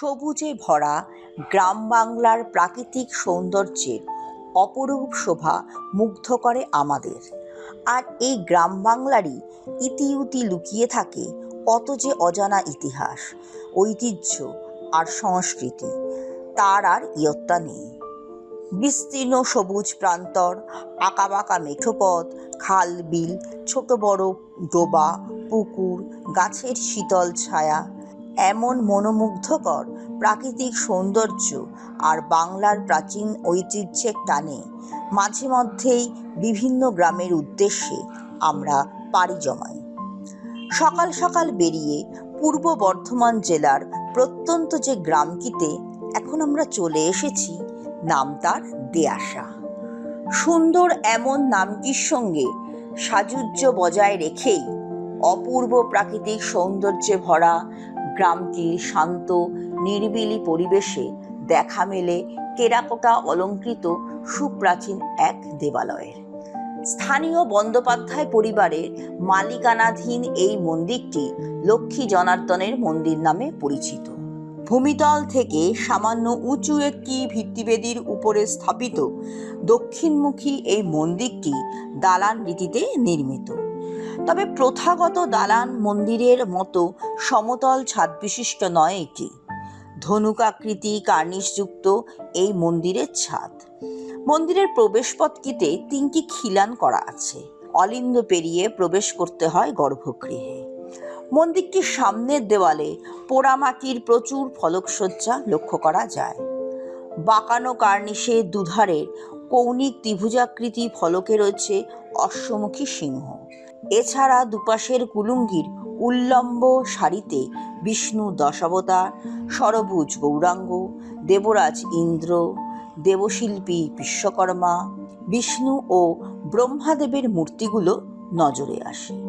সবুজে ভরা গ্রাম বাংলার প্রাকৃতিক সৌন্দর্যের অপরূপ শোভা মুগ্ধ করে আমাদের। আর এই গ্রাম বাংলারই ইতিউতি লুকিয়ে থাকে কত যে অজানা ইতিহাস, ঐতিহ্য আর সংস্কৃতি, তার আর ইয়ত্তা নেই। বিস্তীর্ণ সবুজ প্রান্তর, আঁকাবাঁকা মেঠোপথ, খাল, বিল, ছোট বড় ডোবা, পুকুর, গাছের শীতল ছায়া এমন মনোমুগ্ধকর প্রাকৃতিক সৌন্দর্য আর বাংলার প্রাচীন ঐতিহ্যের টানে। মাঝে মধ্যেই বিভিন্ন গ্রামের উদ্দেশ্যে আমরা পাড়ি জমাই। সকাল সকাল বেরিয়ে পূর্ব বর্ধমান জেলার প্রত্যন্ত যে গ্রামটিতে এখন আমরা চলে এসেছি, নাম তার দেয়াসা সুন্দর এমন নামটির সঙ্গে সাযুজ্য বজায় রেখেই অপূর্ব প্রাকৃতিক সৌন্দর্যে ভরা গ্রামটির শান্ত, নিরিবিলি পরিবেশে দেখা মেলে কেরাকোটা অলঙ্কৃত সুপ্রাচীন এক দেবালয়ের। স্থানীয় বন্দ্যোপাধ্যায় পরিবারের মালিকানাধীন এই মন্দিরটি লক্ষ্মী জনার্দনের মন্দির নামে পরিচিত। ভূমিতল থেকে সামান্য উঁচু একটি ভিত্তিবেদির উপরে স্থাপিত দক্ষিণমুখী এই মন্দিরটি দালান রীতিতে নির্মিত। তবে প্রথাগত দালান মন্দিরের মতো সমতল ছাদ বিশিষ্ট নয় এটি। ধনুকাকৃতি কার্নিশযুক্ত এই মন্দিরের ছাদ। মন্দিরের প্রবেশপথটিতে তিনটি খিলান করা আছে। অলিন্দ পেরিয়ে প্রবেশ করতে হয় গর্ভগৃহে। মন্দিরটির সামনের দেওয়ালে পোড়ামাটির প্রচুর ফলকসজ্জা লক্ষ্য করা যায়। বাঁকানো কার্নিশে দুধারের কৌণিক ত্রিভুজাকৃতি ফলকে রয়েছে অশ্বমুখী সিংহ। এছাড়া দুপাশের কুলুঙ্গির উল্লম্ব সারিতে বিষ্ণু দশাবতার, সরভুজ গৌরাঙ্গ, দেবরাজ ইন্দ্র, দেবশিল্পী বিশ্বকর্মা, বিষ্ণু ও ব্রহ্মাদেবের মূর্তিগুলো নজরে আসে।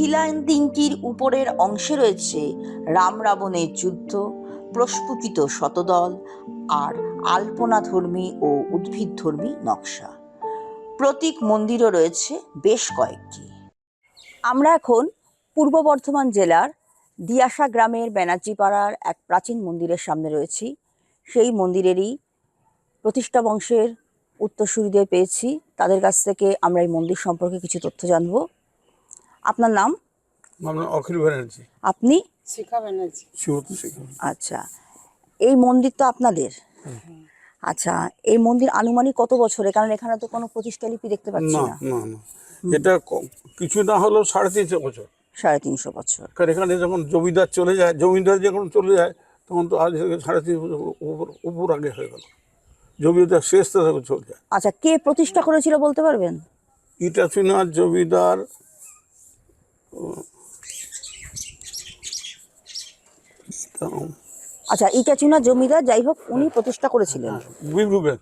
খিলান দিনটির উপরের অংশে রয়েছে রাম রাবণের যুদ্ধ, প্রস্ফুটিত শতদল আর আলপনাধর্মী ও উদ্ভিদধর্মী নকশা। প্রতীক মন্দিরও রয়েছে বেশ কয়েকটি। আমরা এখন পূর্ব বর্ধমান জেলার দিয়াশা গ্রামের ব্যানার্জিপাড়ার এক প্রাচীন মন্দিরের সামনে রয়েছি। সেই মন্দিরেরই প্রতিষ্ঠা বংশের উত্তরসূরিদের পেয়েছি। তাদের কাছ থেকে আমরা এই মন্দির সম্পর্কে কিছু তথ্য জানব। আপনার নাম? আমরা অখিল ব্যানার্জি। আপনি? শিখা ব্যানার্জি। আচ্ছা। এই মন্দির তো আপনাদের? আচ্ছা এই মন্দির আনুমানিক কত বছরে কারণ এখানে তো কোনো প্রতিষ্ঠা লিপি দেখতে পাচ্ছি না না। না এটা কিছু না হলেও সাড়ে তিনশো বছর। সাড়ে তিনশো বছর। কারণ এখানে যখন জমিদার চলে যায় জমিদার যখন চলে যায় তখন তো আজ সাড়ে তিন বছর উপর উপর আগে হয়ে গেল। জমিদার শেষ তো তখন চলে যায়। আচ্ছা কে প্রতিষ্ঠা করেছিল বলতে পারবেন? ইটা জমিদার আচ্ছা ইটাচুনা জমিদার যাই হোক উনি প্রতিষ্ঠা করেছিলেন। বীরভূমের।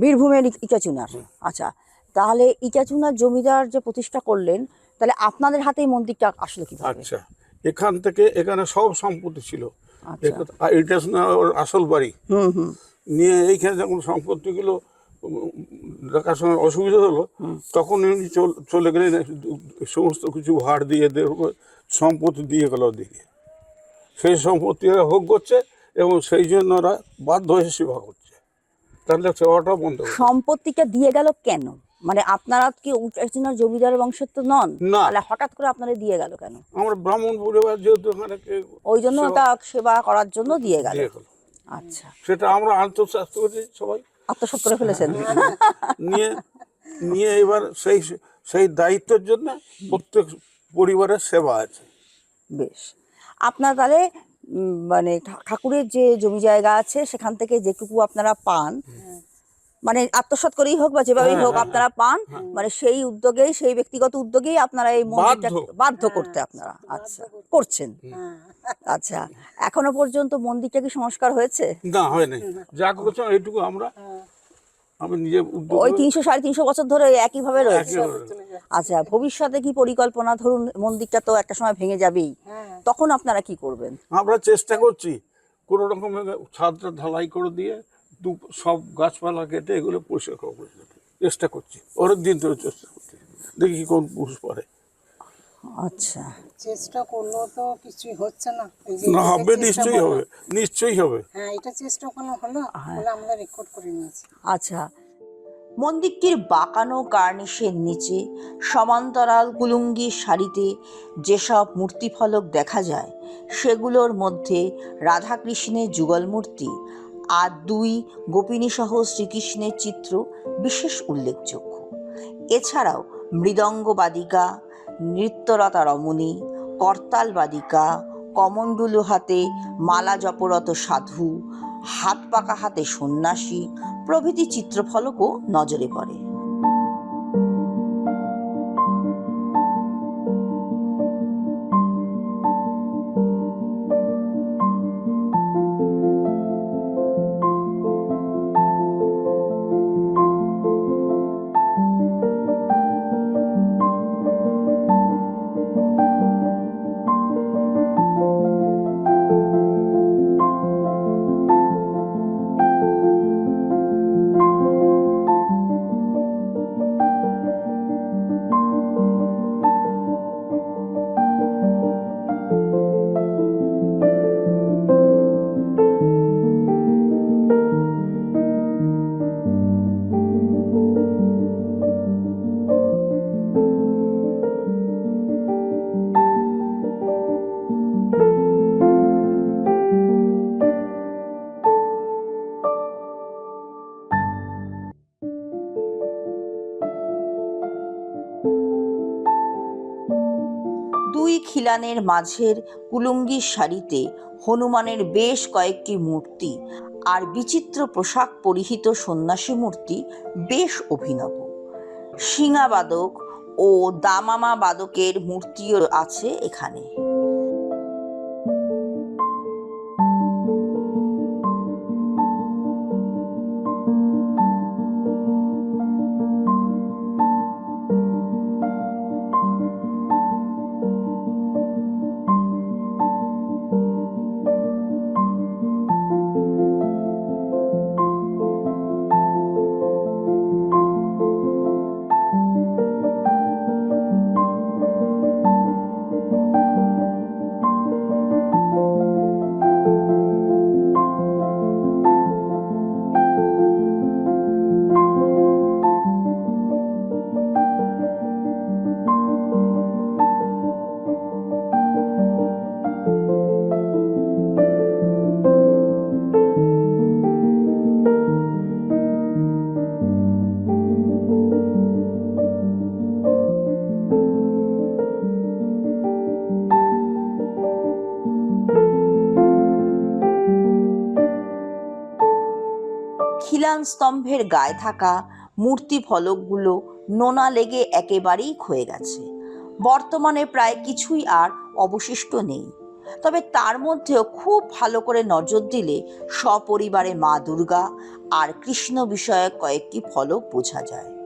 বীরভূমের ই- ইটাচুনার আচ্ছা। তাহলে ইটাচুনার জমিদার যে প্রতিষ্ঠা করলেন তাহলে আপনাদের হাতেই মন্দিরটা আসলো কীভাবে? আচ্ছা। এখান থেকে এখানে সব সম্পত্তি ছিল। আচ্ছা। আর এটা ওর আসল বাড়ি। হুম হুম। নিয়ে এইখানে যখন সম্পত্তিগুলো দেখাশোনার অসুবিধা হলো তখন উনি চল- গেলেন সমস্ত কিছু ভাড় দিয়ে সম্পত্তি দিয়ে গেল দিকে সেই সম্পত্তি এরা ভোগ করছে এবং সেই জন্য ওরা বাধ্য হয়ে সেবা করছে। তাহলে সেবাটা বন্ধ সম্পত্তিটা দিয়ে গেল কেন? মানে আপনারা কি উচ্চাসিনার জমিদার বংশের তো নন? না। হঠাৎ করে আপনারা দিয়ে গেল কেন? আমরা ব্রাহ্মণ পরিবার যেহেতু ওই জন্য সেবা ওটা সেবা করার জন্য দিয়ে গেল। আচ্ছা। সেটা আমরা আন্তঃশাস্ত্র করেছি সবাই আত্মসাৎ করে ফেলেছেন। নিয়ে নিয়ে এবার সেই সেই দায়িত্বের জন্য প্রত্যেক পরিবারের সেবা আছে। বেশ। আপনার তাহলে মানে ঠাকুরের যে জমি জায়গা আছে সেখান থেকে যেটুকু আপনারা পান মানে আত্মসাৎ করেই হোক বা যেভাবেই হ্যাঁ, হোক হ্যাঁ, আপনারা পান মানে সেই উদ্যোগেই সেই ব্যক্তিগত উদ্যোগেই আপনারা এই মন্দিরটা বাধ্য। বাধ্য করতে আপনারা আচ্ছা করছেন। আচ্ছা এখনও পর্যন্ত মন্দিরটা কি সংস্কার হয়েছে? না হয় নাই। যা করেছে এইটুকু আমরা আমি নিজে ওই তিনশো সাড়ে তিনশো বছর ধরে একইভাবে রয়েছে। আচ্ছা ভবিষ্যতে কি পরিকল্পনা? ধরুন মন্দিরটা তো একটা সময় ভেঙে যাবেই। তখন আপনারা কি করবেন? আমরা চেষ্টা করছি কোনো রকম ছাদটা ঢালাই করে দিয়ে দু সব গাছপালা কেটে এগুলো পরিষ্কার করে চেষ্টা করছি অনেক দিন ধরে চেষ্টা করছি। দেখি কোন পুরুষ পারে আচ্ছা। চেষ্টা করলেও তো কিছুই হচ্ছে না। না হবে নিশ্চয়ই। হবে নিশ্চয়ই হবে। হ্যাঁ এটা চেষ্টা কোনো হলো হলে আমরা রেকর্ড করে নিয়েছি। আচ্ছা। মন্দিরটির বাঁকানো কার্নিশের নিচে সমান্তরাল কুলুঙ্গি শাড়িতে যেসব মূর্তিফলক দেখা যায় সেগুলোর মধ্যে রাধাকৃষ্ণের যুগল মূর্তি আর দুই গোপিনীসহ শ্রীকৃষ্ণের চিত্র বিশেষ উল্লেখযোগ্য। এছাড়াও মৃদঙ্গ বাদিকা নৃত্যরতা রমণী করতাল বাদিকা কমণ্ডলু হাতে মালা জপরত সাধু, হাত পাকা হাতে সন্ন্যাসী, প্রভৃতি চিত্রফলকও নজরে পড়ে। খিলানের মাঝের কুলুঙ্গির শাড়িতে হনুমানের বেশ কয়েকটি মূর্তি আর বিচিত্র পোশাক পরিহিত সন্ন্যাসী মূর্তি বেশ অভিনব। শিঙাবাদক ও দামামা বাদকের মূর্তিও আছে এখানে। খিলান স্তম্ভের গায়ে থাকা মূর্তি ফলকগুলো নোনা লেগে একেবারেই ক্ষয়ে গেছে। বর্তমানে প্রায় কিছুই আর অবশিষ্ট নেই। তবে তার মধ্যেও খুব ভালো করে নজর দিলে সপরিবারে মা দুর্গা আর কৃষ্ণ বিষয়ক কয়েকটি ফলক বোঝা যায়।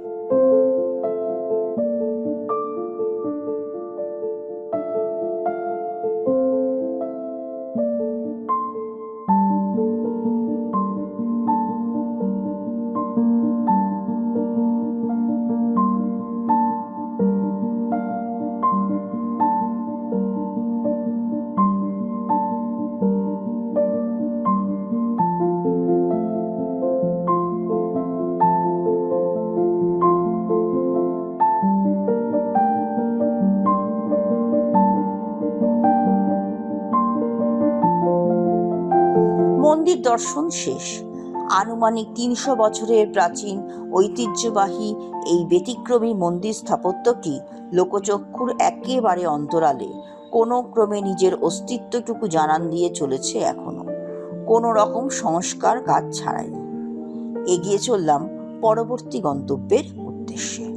মন্দির দর্শন শেষ। আনুমানিক তিনশো বছরের প্রাচীন ঐতিহ্যবাহী এই ব্যতিক্রমী মন্দির স্থাপত্যটি লোকচক্ষুর একেবারে অন্তরালে। কোনো ক্রমে নিজের অস্তিত্বটুকু জানান দিয়ে চলেছে এখনও। কোনো রকম সংস্কার কাজ ছাড়াই। এগিয়ে চললাম পরবর্তী গন্তব্যের উদ্দেশ্যে।